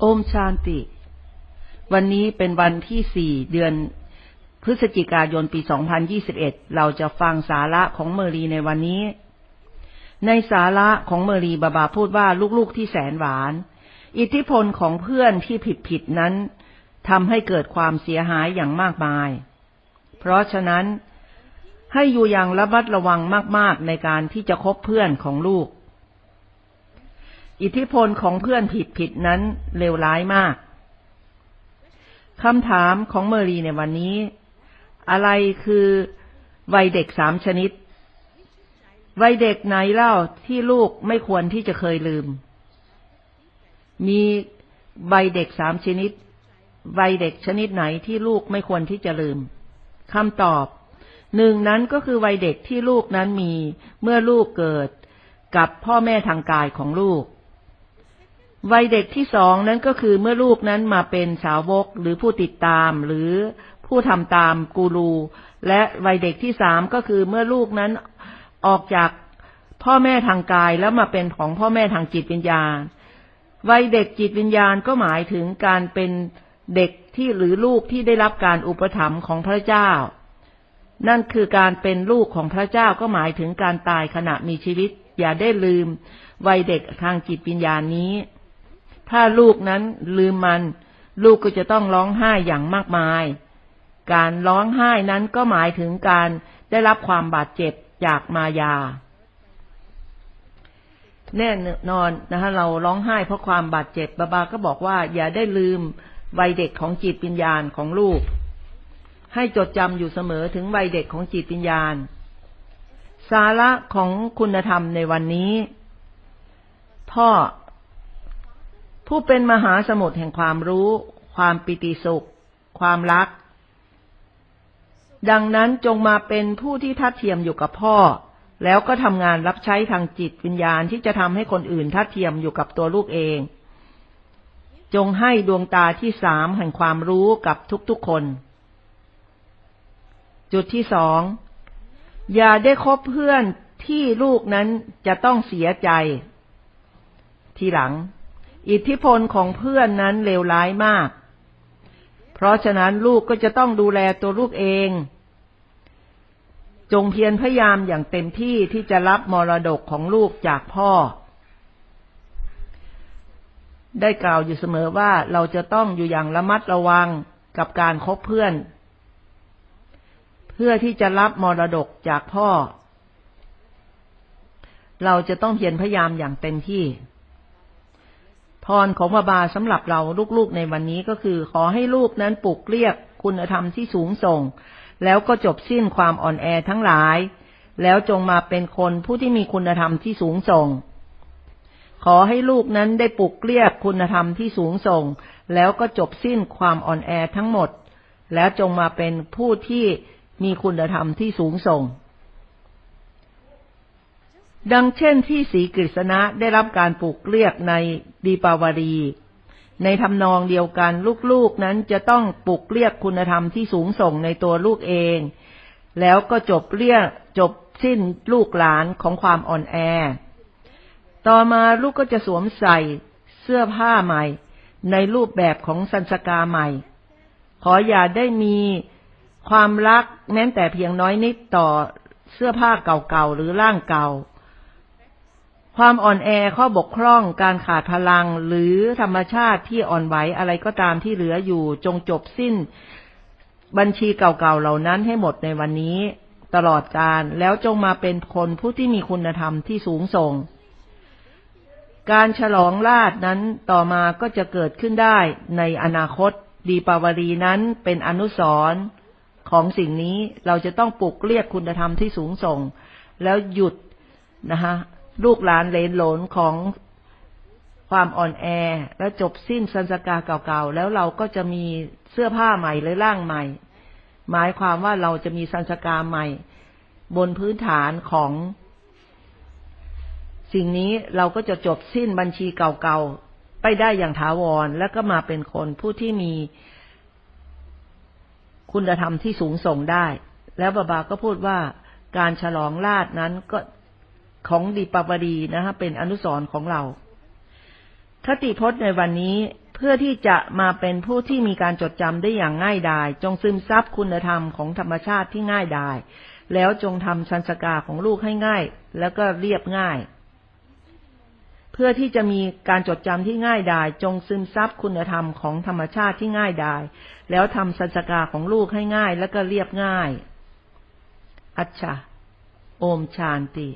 โอมชานติ วันนี้เป็นวันที่สี่เดือนพฤศจิกายนปี 2021 เราจะฟังสาระของเมอรีในวันนี้ ในสาระของเมอรีบาบาพูดว่าลูกๆที่แสนหวาน อิทธิพลของเพื่อนที่ผิดๆนั้นทำให้เกิดความเสียหายอย่างมากมาย เพราะฉะนั้นให้อยู่อย่างระมัดระวังมาก ๆ ในการที่จะคบเพื่อนของลูก อิทธิพลของเพื่อนผิดๆนั้นเลวร้ายมาก คำถามของเมอรีในวันนี้ อะไรคือวัยเด็กสามชนิด วัยเด็กไหนเล่าที่ลูกไม่ควรที่จะเคยลืม มีวัยเด็กสามชนิด วัยเด็กชนิดไหนที่ลูกไม่ควรที่จะลืม คำตอบหนึ่งนั้นก็คือวัยเด็กที่ลูกนั้นมีเมื่อลูกเกิดกับพ่อแม่ทางกายของลูก วัยเด็กที่สองนั้นก็คือเมื่อลูกนั้นมาเป็นสาวกหรือผู้ติดตามหรือผู้ทำตามกูรู และวัยเด็กที่สามก็คือเมื่อลูกนั้นออกจากพ่อแม่ทางกายแล้วมาเป็นของพ่อแม่ทางจิตวิญญาณ วัยเด็กจิตวิญญาณก็หมายถึงการเป็นเด็กที่หรือลูกที่ได้รับการอุปถัมภ์ของพระเจ้า นั่นคือการเป็นลูกของพระเจ้าก็หมายถึงการตายขณะมีชีวิต อย่าได้ลืม วัยเด็กทางจิตวิญญาณนี้ ถ้าลูกนั้นลืมมัน ลูกก็จะต้องร้องไห้อย่างมากมาย การร้องไห้นั้นก็หมายถึงการได้รับความบาดเจ็บจากมายา แน่นอนนะคะเราร้องไห้เพราะความบาดเจ็บบาบาก็บอกว่า อย่าได้ลืมวัยเด็กของจิตวิญญาณของลูก ให้จดจำอยู่เสมอถึงวัยเด็กของจิตวิญญาณ สาระของคุณธรรมในวันนี้ พ่อ ผู้เป็นมหาสมุทรแห่งความรู้ ความปิติสุข ความรัก ดังนั้นจงมาเป็นผู้ที่ทัดเทียมอยู่กับพ่อ แล้วก็ทำงานรับใช้ทางจิตวิญญาณที่จะทำให้คนอื่นทัดเทียมอยู่กับตัวลูกเอง จงให้ดวงตาที่สามแห่งความรู้กับทุกๆคน จุดที่สอง อย่าได้คบเพื่อนที่ลูกนั้นจะต้องเสียใจ ทีหลัง อิทธิพลของเพื่อนนั้นเลวร้ายมาก เพราะฉะนั้นลูกก็จะต้องดูแลตัวลูกเอง จงเพียรพยายามอย่างเต็มที่ที่จะรับมรดกของลูกจากพ่อ ได้กล่าวอยู่เสมอว่าเราจะต้องอยู่อย่างระมัดระวังกับการคบเพื่อน เพื่อที่จะรับมรดกจากพ่อ เราจะต้องเพียรพยายามอย่างเต็มที่ พรของบาบาสำหรับเราลูกๆในวันนี้ก็คือ ขอให้ลูกนั้นปลุกเรียกคุณธรรมที่สูงส่ง แล้วก็จบสิ้นความอ่อนแอทั้งหลาย แล้วจงมาเป็นคนผู้ที่มีคุณธรรมที่สูงส่ง ขอให้ลูกนั้นได้ปลุกเรียกคุณธรรมที่สูงส่ง แล้วก็จบสิ้นความอ่อนแอทั้งหมด แล้วจงมาเป็นผู้ที่มีคุณธรรมที่สูงส่ง ดังเช่นที่สีกฤษณะได้รับการปลุกเรียกในดีปาวารี ในทำนองเดียวกันลูกๆนั้นจะต้องปลุกเรียกคุณธรรมที่สูงส่งในตัวลูกเอง แล้วก็จบเรียกจบสิ้นลูกหลานของความอ่อนแอ ต่อมาลูกก็จะสวมใส่เสื้อผ้าใหม่ ในรูปแบบของสันสกาใหม่ ขออย่าได้มีความรักแม้แต่เพียงน้อยนิดต่อเสื้อผ้าเก่าๆหรือร่างเก่า ความอ่อนแอข้อบกพร่องการขาดพลังหรือธรรมชาติที่อ่อนไหวอะไรก็ตามที่เหลืออยู่จงจบสิ้น บัญชีเก่าๆเหล่านั้นให้หมดในวันนี้ ตลอดการแล้วจงมาเป็นคนผู้ที่มีคุณธรรมที่สูงส่ง การฉลองราชนั้นต่อมาก็จะเกิดขึ้นได้ในอนาคตดีปาวรีนั้นเป็นอนุสรณ์ของสิ่งนี้เราจะต้องปลุกเรียกคุณธรรมที่สูงส่ง แล้วหยุดนะคะ ลูกหลานเลนหลนของความอ่อนแอ แล้วจบสิ้นสันสกาเก่าๆ แล้วเราก็จะมีเสื้อผ้าใหม่หรือร่างใหม่ หมายความว่าเราจะมีสันสกาใหม่ บนพื้นฐานของ สิ่งนี้เราก็จะจบสิ้นบัญชีเก่าๆ ไปได้อย่างถาวร แล้วก็มาเป็นคนผู้ที่มีคุณธรรมที่สูงส่งได้ แล้วบาบาก็พูดว่าการฉลองลาดนั้นก็ ของดีปปดีนะฮะเป็นอนุสรณ์ของเรา คติพจน์ในวันนี้เพื่อที่จะมาเป็นผู้ที่มีการจดจำได้อย่างง่ายดาย จงซึมซับคุณธรรมของธรรมชาติที่ง่ายดาย แล้วจงทำสันสกาของลูกให้ง่าย แล้วก็เรียบง่าย เพื่อที่จะมีการจดจำที่ง่ายดาย จงซึมซับคุณธรรมของธรรมชาติที่ง่ายดาย แล้วทำสันสกาของลูกให้ง่าย แล้วก็เรียบง่าย อัจฉาโอมชานติ